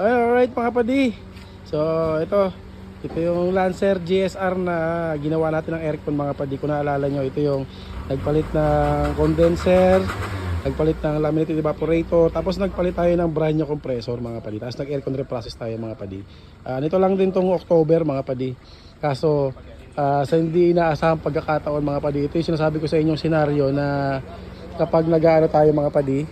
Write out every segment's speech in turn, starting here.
Alright mga padi. So, ito. Ito yung Lancer GSR na ginawa natin ng aircon mga padi. Kung naalala nyo, ito yung nagpalit ng condenser, nagpalit ng laminated evaporator, tapos nagpalit tayo ng brand new compressor mga padi. Tapos nag-aircon reprocess tayo mga padi. Ah, nito lang din tong October mga padi. Kaso, ah, sa hindi inaasahang pagkakataon mga padi, ito yung sinasabi ko sa inyong senaryo na kapag nag-ano tayo mga padi,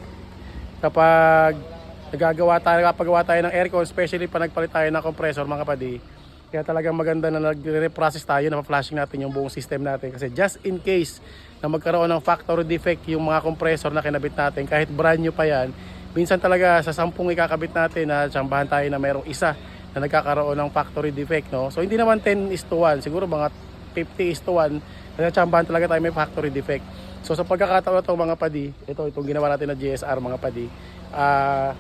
kapag nagagawa tayo, napagawa tayo ng aircon, especially pa nagpalit tayo ng compressor mga padi, kaya talagang maganda na nagre-reprocess tayo, na flashing natin yung buong system natin. Kasi just in case na magkaroon ng factory defect yung mga compressor na kinabit natin, kahit brand new pa yan, minsan talaga sa sampung ikakabit natin na tsambahan tayo na mayroong isa na nagkakaroon ng factory defect. No? So hindi naman 10 is to 1, siguro mga 50 is to 1, natsambahan talaga tayo may factory defect. So sa pagkakataon na mga padi, ito itong ginawa natin na GSR mga padi, ah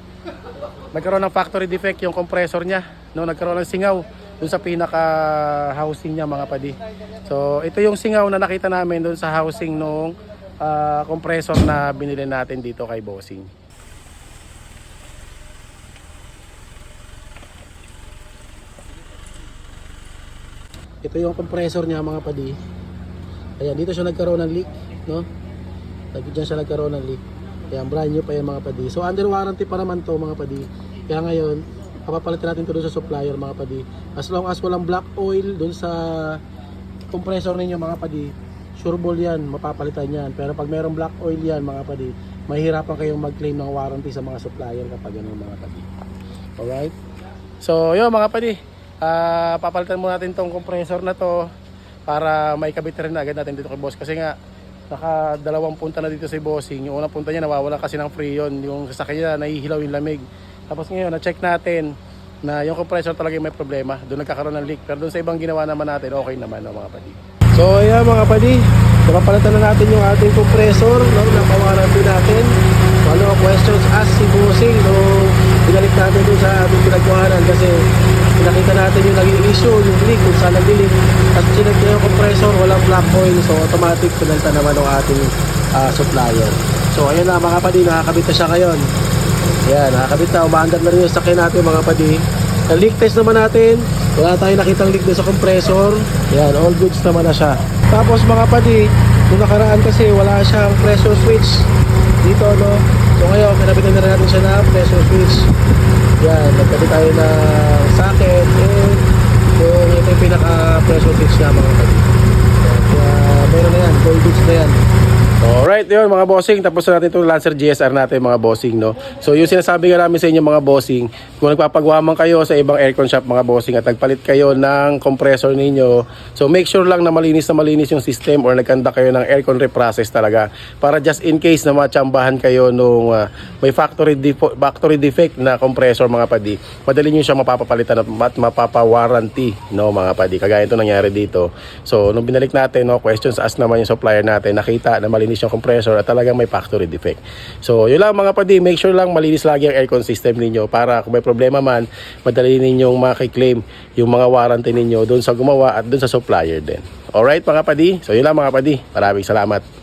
nagkaroon ng factory defect yung compressor niya, no, nagkaroon ng singaw dun sa pinaka housing niya mga padi. So ito yung singaw na nakita namin dun sa housing nung ah, compressor na binili natin dito kay Bossing. Ito yung compressor niya mga padi. Ayan, dito siya nagkaroon ng leak, no? Lagi dyan siya nagkaroon ng leak. Ayan, brand new pa yan mga padi. So under warranty pa naman to mga padi. Kaya ngayon, papapalitan natin to sa supplier mga padi. As long as walang black oil doon sa compressor ninyo mga padi, sure ball yan, mapapalitan yan. Pero pag merong black oil yan mga padi, mahirapan kayong mag-claim ng warranty sa mga supplier kapag ganun mga padi. Alright? So, yun mga padi. Ah, papalitan muna natin tong compressor na to para maikabit rin na agad natin dito kay boss. Kasi nga naka dalawang punta na dito si bossing. Yung unang punta niya nawawala kasi ng freon yung sasakyan niya nahihilaw yung lamig. Tapos ngayon na-check natin na yung compressor talaga yung may problema. Doon nagkakaroon ng leak. Pero doon sa ibang ginawa naman natin okay naman no, mga padi. So ayan mga padi. Napapalitan na natin yung ating compressor no, napawaran din natin. So, ano questions? Ask si bossing no, binalik natin dun sa ating pinagkuhanan kasi nakita natin yung naging issue, yung leak, kung saan nag-leak. At niya yung compressor, walang black oil, so automatic pinalta naman ng ating ah, supplier. So ayun na mga padi, nakakabit na siya ngayon. Ayan, nakakabit na, umaandar na rin yung sakyan natin mga padi. Ang leak test naman natin, wala tayong nakitang leak doon sa compressor. Ayan, all goods naman na siya. Tapos mga padi, nung nakaraan kasi wala siyang pressure switch dito no. So ngayon, pinabitan na rin natin siya na pressure switch. Yan, nagkabit tayo ng socket and yung ito yung pinaka pressure switch niya mga padi. Yan, Kaya meron na yan, gold goods na yan. Alright, yun mga bossing. Tapos na natin itong Lancer GSR natin mga bossing, no? So yung sinasabi nga namin sa inyo mga bossing, kung nagpapagawa man kayo sa ibang aircon shop mga bossing at nagpalit kayo ng compressor ninyo, so make sure lang na malinis na malinis yung system or nagkanda kayo ng aircon reprocess talaga para just in case na matsambahan kayo nung ah, may factory, defo- factory defect na compressor mga padi, madali nyo siya mapapalitan at mapapawarranty, no mga padi. Kagaya ito nangyari dito. So nung binalik natin, no, questions asked naman yung supplier natin, nakita na malinis yung compressor at talagang may factory defect. So, yun lang mga padi, make sure lang malinis lagi ang aircon system ninyo para kung may problema man, madali ninyong makiklaim yung mga warranty ninyo doon sa gumawa at doon sa supplier din. Alright mga padi? So, yun lang mga padi. Maraming salamat.